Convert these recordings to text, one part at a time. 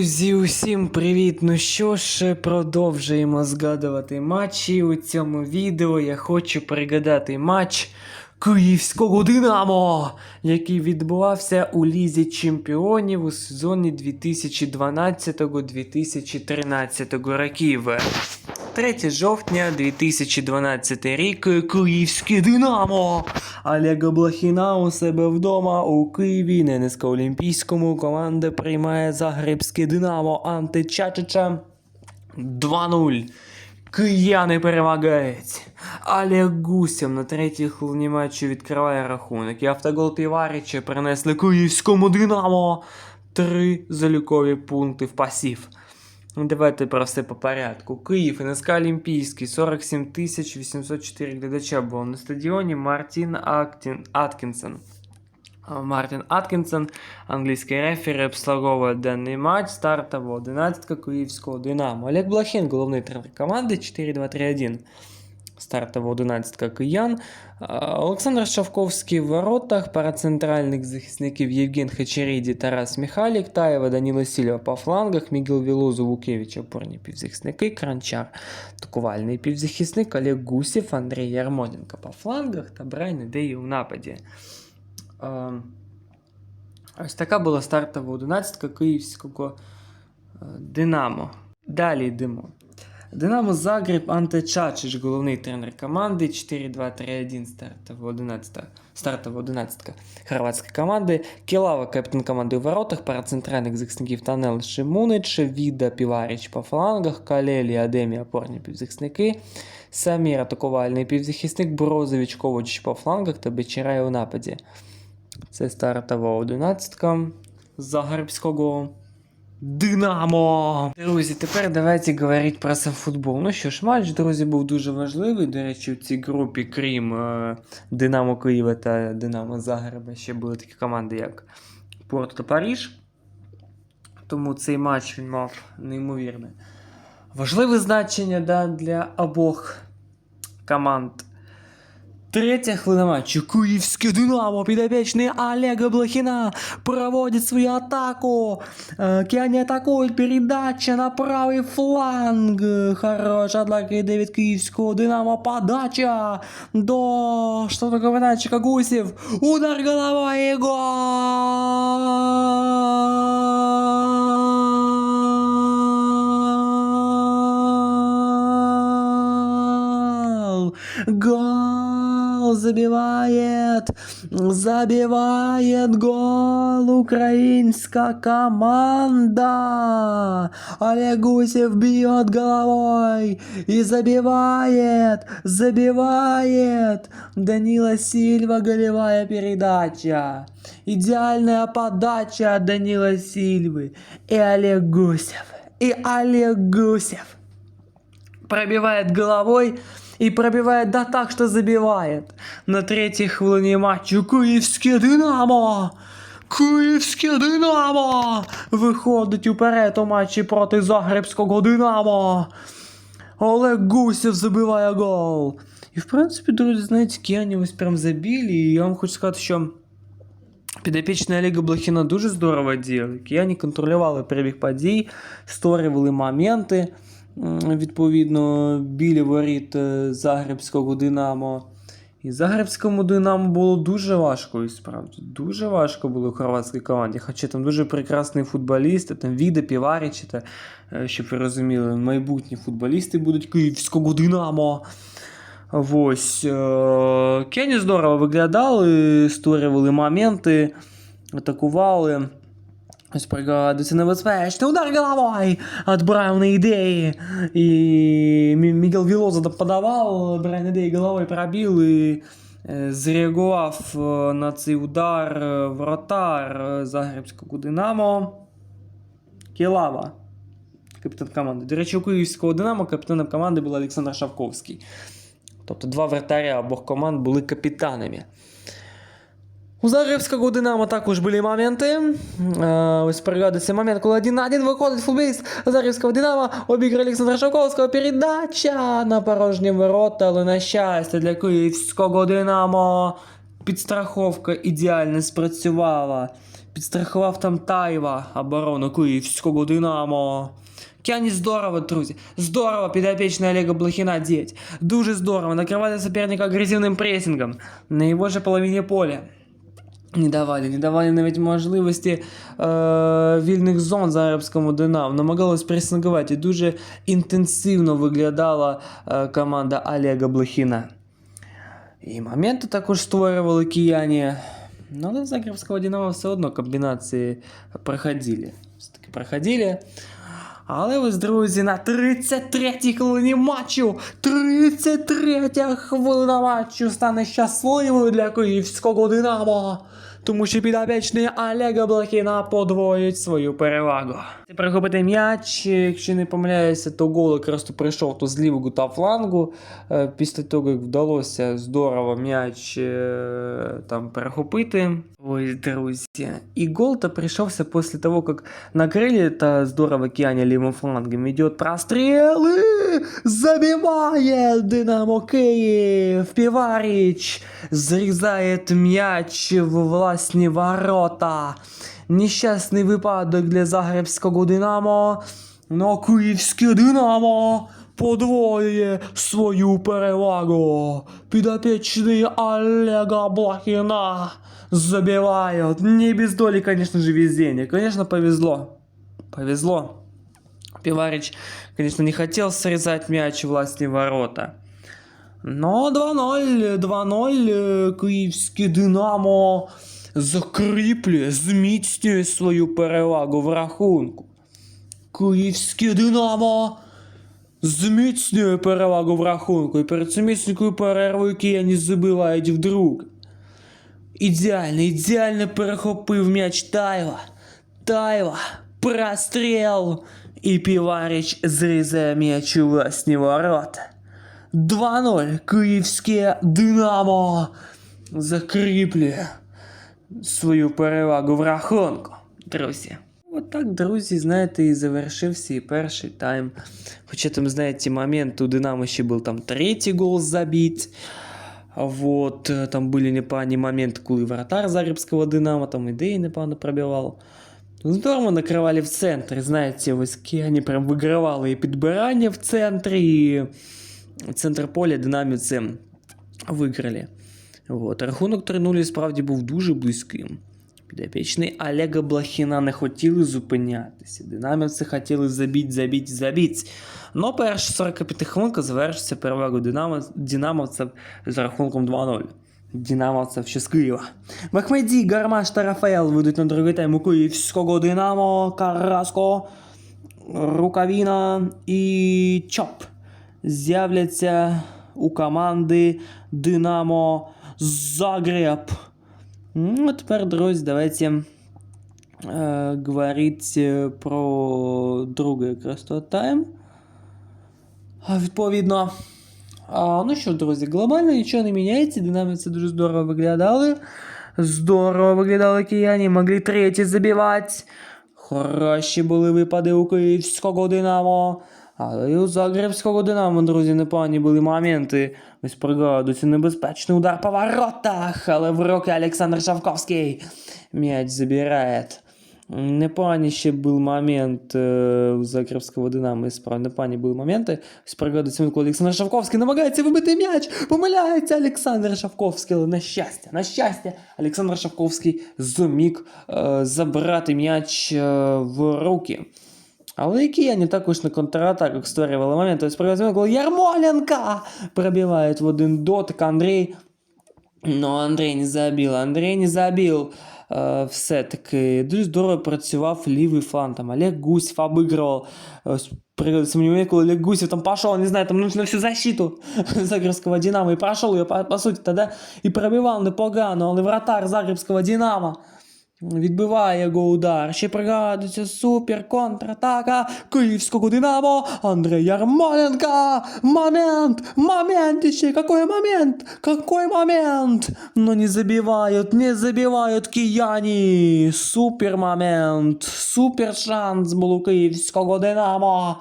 Друзі, усім привіт! Ну що ж, продовжуємо згадувати матчі. У цьому відео я хочу пригадати матч Київського Динамо, який відбувався у Лізі Чемпіонів у сезоні 2012-2013 років. 3 жовтня 2012 рік Київське Динамо. Олега Блохіна у себе вдома у Києві на низькоолімпійському команда приймає Загребське Динамо Античачича 2-0. Кияни перемагають. Олег Гусєв на третій хвилині матчу відкриває рахунок. І автогол Піваріча принесли київському Динамо три залікові пункти в пасів. Ну, Давайте про все по порядку. Київ, НСК Олімпійський, 47 тисяч 804 глядача було на стадіоні. Мартін Актін, Аткінсон. А, Мартін Аткінсон, англійський рефері, обслуговує даний матч. Стартова 11 Київського Динамо. Олег Блохін, головний тренер команди 4-2-3-1. Стартова 11 киян. Олександр Шавковський в воротах, пара центральних захисників Євген Хачеріді, Тарас Міхалік, Таєва, Даніло Сільва по флангах, Мігіл Вілозу, Вукевич, опорні півзахисники, Кранчар, атакувальний півзахисник, Олег Гусєв, Андрій Ярмоленко по флангах та Брайан Ідеї у нападі. Ось така була стартова 11 київського е, Динамо. Далі йдемо. Динамо Загреб Анте Чачич, головний тренер команди. 4-2-3-1 стартова 11. Стартова 11 хорватської команди. Кілава, капітан команди у воротах, пара центральних захисників Танел Шимунич, Віда Піваріч по флангах, Калелі, Адемі, опорні півзахисники. Самір, атакувальний півзахисник, Брозович, Ковач по флангах та Бечерай у нападі. Це стартова 11 Загребського Динамо! Друзі, тепер давайте говорити про сам футбол. Ну що ж, матч, друзі, був дуже важливий. До речі, у цій групі, крім е, Динамо Києва та Динамо Загреба, ще були такі команди, як Порто та Паріж. Тому цей матч він мав неймовірне важливе значення да, для обох команд. Третя хвилина матчу. Київське Динамо, підопічний Олега Блохіна проводить свою атаку. Е, Киані атакують, передача на правий фланг. Хороша атака йде від Київського Динамо. Подача до штатного винатчика Гусів. Удар головою і гол! Гол Забивает, забивает гол украинская команда. Олег Гусев бьет головой и забивает, забивает. Данила Сильва голевая передача. Идеальная подача Данила Сильвы. И Олег Гусев. И Олег Гусев пробивает головой и пробивает да так, что забивает. На третій хвилині матчу Київське Динамо! Київське Динамо! Виходить уперед у матчі проти Загребського Динамо. Олег Гусєв забиває гол. І в принципі, друзі, знаєте, Кіані ось прям забили, і я вам хочу сказати, що Підопічна Олега Блохіна дуже здорово діяли. Кияні контролювали перебіг подій, створювали моменти, відповідно, біля воріт е, Загребського Динамо. І Загребському Динамо було дуже важко, і справді. Дуже важко було хорватській команді. Хоча там дуже прекрасні футболісти, там Віда, Піварічі, е, щоб ви розуміли, майбутні футболісти будуть Київського Динамо. Ось. Е- Кені здорово виглядали, створювали моменти, атакували. Ось небезпечний удар головою від Брайана ідеї. І Мі- Мігел Вілоза подавав, Брайан ідеї головою пробив і е, зреагував е, на цей удар е, вратар Загребського Динамо. Кілава. Капітан команди. До речі, у Київського Динамо капітаном команди був Олександр Шавковський. Тобто два вратаря обох команд були капітанами. У Загребського Динамо також були моменти. Е, Ось пригадується момент, коли один на один виходить футболіст Загребського Динамо, обіграє Олександра Шавковського, передача на порожні ворота, але на щастя для Київського Динамо підстраховка ідеально спрацювала. підстрахував там Тайва оборону київського Динамо. Кіані здорово, друзі. Здорово підопічний Олега Блохіна діять. Дуже здорово. Накривати соперника агресивним пресингом на його же половині поля. Не давали, не давали навіть можливості е, вільних зон зарабському Динамо. Намагалось пресингувати. І дуже інтенсивно виглядала е, команда Олега Блохіна. І моменти також створювали кияні. Ну, але в Загребського Динамо все одно комбінації проходили. Все-таки проходили. Але ось, друзі, на 33-й хвилині матчу, 33-я хвилина матчу стане щасливою для київського Динамо. Тому що підопічні Олега Блохіна подвоюють свою перевагу. Це перехопити м'яч, якщо не помиляюся, то гол якраз то прийшов то з лівого та флангу. Е, Після того, як вдалося здорово м'яч е, там перехопити. Ой, друзі. І гол то прийшовся після того, як накрили та здорово Кіані лівим флангом. Идет прострел и забивает Динамо Киев. Пиварич зрізає м'яч в власні ворота. Нещасний випадок для Загребського Динамо. Но київське Динамо подвоює свою перевагу. Підопічний Олега Блохіна забивают. Не без доли, конечно же, везения. Конечно, повезло. Повезло. Пиварич, конечно, не хотел срезать мяч в власні ворота. Но 2-0, 2-0, е, київське Динамо закріплює, зміцнює свою перевагу в рахунку. Київське Динамо зміцнює перевагу в рахунку. І перед самісінькою перервою кияні забивають вдруге. Ідеально, ідеально перехопив м'яч Тайва. Тайва, простріл. І Піваріч зрізає м'яч у власні ворота. 2-0. Київське Динамо закріплює свою перевагу в рахунку, друзі. От так, друзі, знаєте, і завершився і перший тайм. Хоча там, знаєте, момент у Динамо ще був там третій гол забит. Вот, э, там были непогані моменти, коли вратар Зарібського Динамо, там ідеї непогано пробивав. Здорово накривали в центрі, знаєте, ось Кіані прям вигравали і підбирання в центрі, і центр поля динаміці виграли. Вот. Рахунок 3-0 справді був дуже близьким. Підопічний Олега Блохіна не хотіли зупинятися. Динамівці хотіли забіть, забіть, забіть. Но перша 45 хвилинка завершиться Динамо, динамовців з рахунком 2-0. Динамовців ще з Києва. Махмеді, Гармаш та Рафаел вийдуть на другий тайм у київського Динамо, Караско, Рукавіна і Чоп з'являться у команди Динамо Загреб. Ну, тепер, друзі, давайте э, говорить э, про другий якраз тайм. Відповідно. А, ну що, друзі, глобально нічого не міняється. Динаміці дуже здорово виглядали. Здорово виглядали кияні, могли третій забивати. Хороші були випади у київського Динамо. Але і у Загребського Динамо, друзі, непогані були моменти. Ось пригадується небезпечний удар по воротах, але в руки Олександр Шавковський м'яч забирає. Непогані був момент е, у Загребського Динамо, і справді непогані були моменти. Ось пригадується, коли Олександр Шавковський намагається вибити м'яч, помиляється Олександр Шавковський, але на щастя, на щастя, Олександр Шавковський зуміг е, забрати м'яч е, в руки. Але они також на контратаках створювали момент. Тобто привезли, коли Ярмоленко пробивають в один дотик Андрій. Ну, Андрій не забив, Андрій не забив. Все-таки дуже здорово працював лівий фланг. Там Олег Гусев обыгрывал. Пригодился мне коли Олег Гусев там пошел, не знаю, там нужно всю защиту Загребского Динамо. И прошел ее, по, по сути, тогда и пробивал непогано, але вратар Загребского Динамо. Відбиває його удар. Ще пригадується супер контратака київського Динамо. Андрей Ярмоленко. Момент! Момент ще! Какой момент? Какой момент? Но не забивают, не забивают кияні. Супер момент. Супер шанс був у київського Динамо.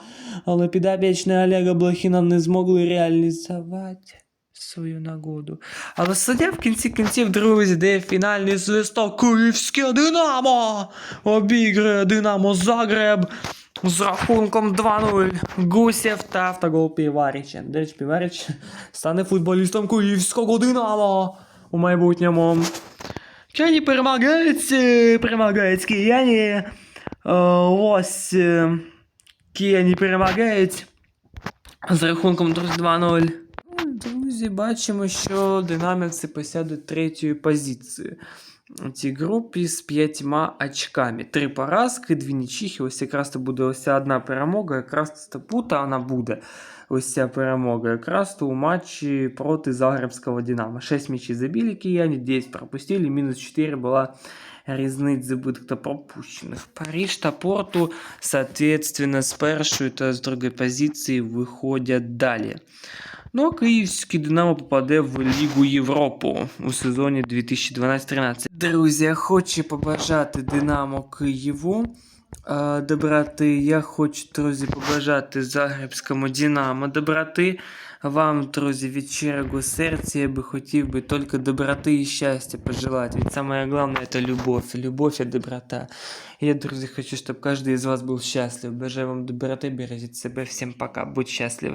Але підопічні Олега Блохіна не змогли реалізувати свою нагоду. Але суддя в кінці кінців, друзі, де фінальний свисток Київське Динамо обігрує Динамо Загреб з рахунком 2-0. Гусєв та автогол Піваріча. До речі, Піваріч стане футболістом Київського Динамо у майбутньому. Кияні перемагають, е, перемагають кияні. Е, Ось е, кияні перемагають з рахунком 2-0. Ну, Друзі, бачимо, що динамівці посядуть третьої позиції у цій групі з п'ятьма очками. Три поразки, дві нічіхи. Ось якраз то буде ось ця одна перемога, якраз то тут вона буде. Ось ця перемога. Якраз то у матчі проти Загребського Динамо. 6 м'ячей забили кияне, 10 пропустили, мінус 4 була різниць забитих та пропущених. Париж та Порту, соответственно, з першої та з другої позиції виходять далі. Ну, а київський Динамо попаде в Лігу Європу у сезоні 2012-13. Друзі, хочу побажати Динамо Києву. е, Доброти, я хочу, друзі, побажати Загребському Динамо доброти. Вам, друзі, від щирого серця я би хотів би тільки доброти і щастя пожелати. Ведь самое главное это любовь. Любовь и доброта. Я, друзі, хочу, щоб кожен із вас був щаслив. Бажаю вам доброти, бережіть себе. Всім пока. Будь щасливі.